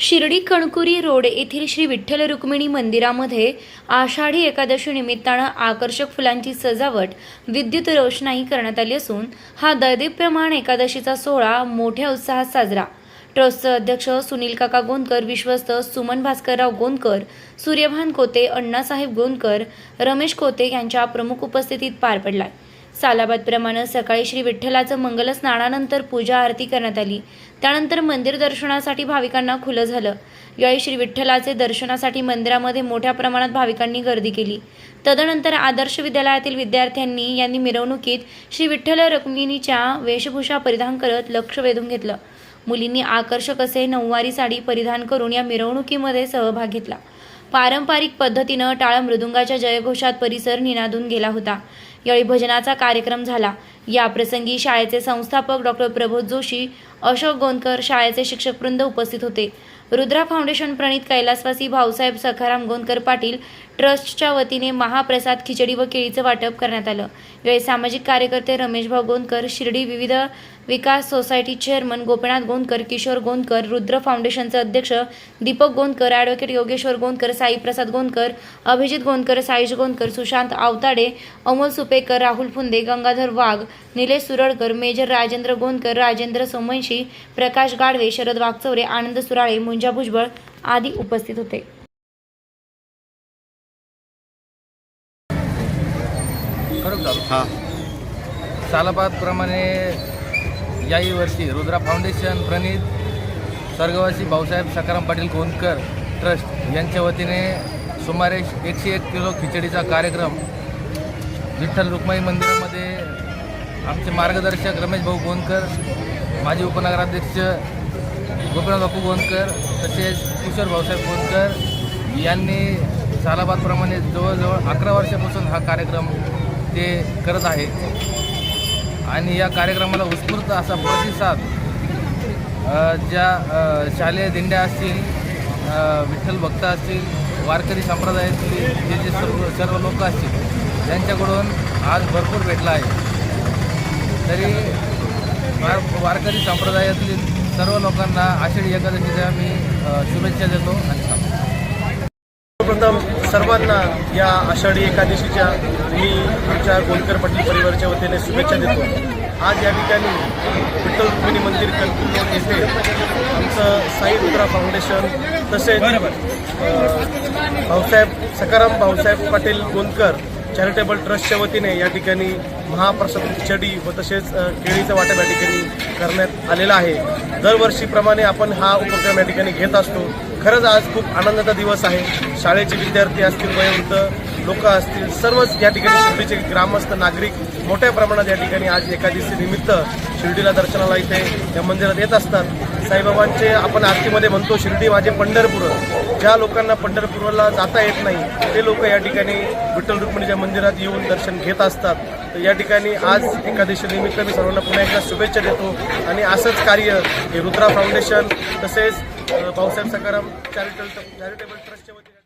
Shirdi कणकुरी road येथील श्री विठ्ठल रुक्मिणी मंदिरामध्ये आषाढी एकादशी निमित्तानं आकर्षक फुलांची सजावट विद्युत रोषणाई करण्यात आली असून हा दैदिप्यमान एकादशीचा सोहळा मोठ्या उत्साहात साजरा. ट्रस्टचे अध्यक्ष सुनील काका गोंदकर विश्वस्त सुमन भास्करराव गोंदकर सूर्यभान कोते अण्णासाहेब गोंदकर रमेश कोते यांच्या प्रमुख उपस्थितीत पार पडलाय. सालाबादप्रमाणे सकाळी श्री विठ्ठलाचं मंगल स्नानानंतर पूजा आरती करण्यात आली. त्यानंतर मंदिर दर्शनासाठी भाविकांना खुलं झालं. यावेळी श्री विठ्ठलाचे दर्शनासाठी मंदिरामध्ये मोठ्या प्रमाणात भाविकांनी गर्दी केली. तदनंतर आदर्श विद्यालयातील विद्यार्थ्यांनी यांनी मिरवणुकीत श्री विठ्ठल रुक्मिणीच्या वेशभूषा परिधान करत लक्ष वेधून घेतलं. मुलींनी आकर्षक असे नऊवारी साडी परिधान करून या मिरवणुकीमध्ये सहभाग घेतला. पारंपरिक पद्धतीनं टाळ मृदुंगाच्या जयघोषात परिसर निनादून गेला होता. यावेळी भजनाचा कार्यक्रम झाला. या प्रसंगी शाळेचे संस्थापक डॉक्टर प्रबोध जोशी अशोक गोंदकर शाळेचे शिक्षकवृंद उपस्थित होते. रुद्रा फाउंडेशन प्रणित कैलासवासी भाऊसाहेब सखाराम गोंदकर पाटील ट्रस्टच्या वतीने महाप्रसाद खिचडी व केळीचं वाटप करण्यात आलं. यावेळी सामाजिक कार्यकर्ते रमेशभाऊ गोंदकर शिर्डी विविध विकास सोसायटी चेअरमन गोपीनाथ गोंदकर किशोर गोंदकर रुद्र फाउंडेशनचे अध्यक्ष दीपक गोंदकर ॲडव्होकेट योगेश्वर गोंदकर साईप्रसाद गोंदकर अभिजित गोंदकर साईश गोंदकर सुशांत आवताडे अमोल सुपेकर राहुल फुंदे गंगाधर वाघ निलेश सुरळकर मेजर राजेंद्र गोंदकर राजेंद्र सोमवंशी प्रकाश गाडवे शरद वागचौरे आनंद सुराळे मुंजा भुजबळ आदी उपस्थित होते. हा. सालाबादप्रमाणे याही वर्षी रुद्रा फाउंडेशन प्रणित स्वर्गवासी भाऊसाहेब सकाराम पाटील गोंदकर ट्रस्ट यांच्या वतीने सुमारे एकशे एक किलो खिचडीचा कार्यक्रम विठ्ठल रुक्माई मंदिरामध्ये आमचे मार्गदर्शक रमेश भाऊ गोंदकर माजी उपनगराध्यक्ष गोपीनाथ बापू गोंदकर तसेच किशोर भाऊसाहेब गोंदकर यांनी सालाबादप्रमाणे जवळजवळ अकरा वर्षापासून हा कार्यक्रम ते करत आहे. आणि या कार्यक्रमाला उत्स्फूर्त असा प्रतिसाद ज्या शालेय दिंड्या असतील विठ्ठल भक्त असतील वारकरी संप्रदायातील जे जे सर्व सर्व लोक असतील त्यांच्याकडून आज भरपूर भेटला आहे. तरी वार वारकरी संप्रदायातील सर्व लोकांना आषाढी एकादशीच्या मी शुभेच्छा देतो आणि सर्वप्रथम सर्वांना या आषाढी एकादशीच्या मी आमच्या गोलकर पाटील परिवाराच्या वतीने शुभेच्छा देतो. आज या ठिकाणी विठ्ठल रुक्मिणी मंदिर कणकूर येथे आमचं साई रुद्रा फाउंडेशन तसेच भाऊसाहेब सकाराम भाऊसाहेब पाटील गोंदकर चॅरिटेबल ट्रस्टच्या वतीने या ठिकाणी महाप्रसाद खिचडी व तसेच केळीचं वाटप या ठिकाणी करण्यात आलेलं आहे. दरवर्षीप्रमाणे आपण हा उपक्रम या ठिकाणी घेत असतो. खरंच आज खूप आनंदाचा दिवस आहे. शाळेचे विद्यार्थी असतील वयोवृद्ध लोक असतील सर्वच या ठिकाणी शिर्डीचे ग्रामस्थ नागरिक मोठ्या प्रमाणात या ठिकाणी आज एकादशी निमित्त शिर्डीला दर्शनाला इथे या मंदिरात येत असतात. साईबाबांचे आपण आरतीमध्ये म्हणतो शिर्डी माझे पंढरपूर. ज्या लोकांना पंढरपूरला जाता येत नाही ते लोक या ठिकाणी विठ्ठल रुक्मिणीच्या मंदिरात येऊन दर्शन घेत असतात. तर या ठिकाणी आज एकादशी निमित्त मी सर्वांना पुन्हा एकदा शुभेच्छा देतो आणि असंच कार्य हे रुद्रा फाउंडेशन तसेच भाऊसाहेब सकाराम चॅरिटेबल चॅरिटेबल ट्रस्टच्या वतीने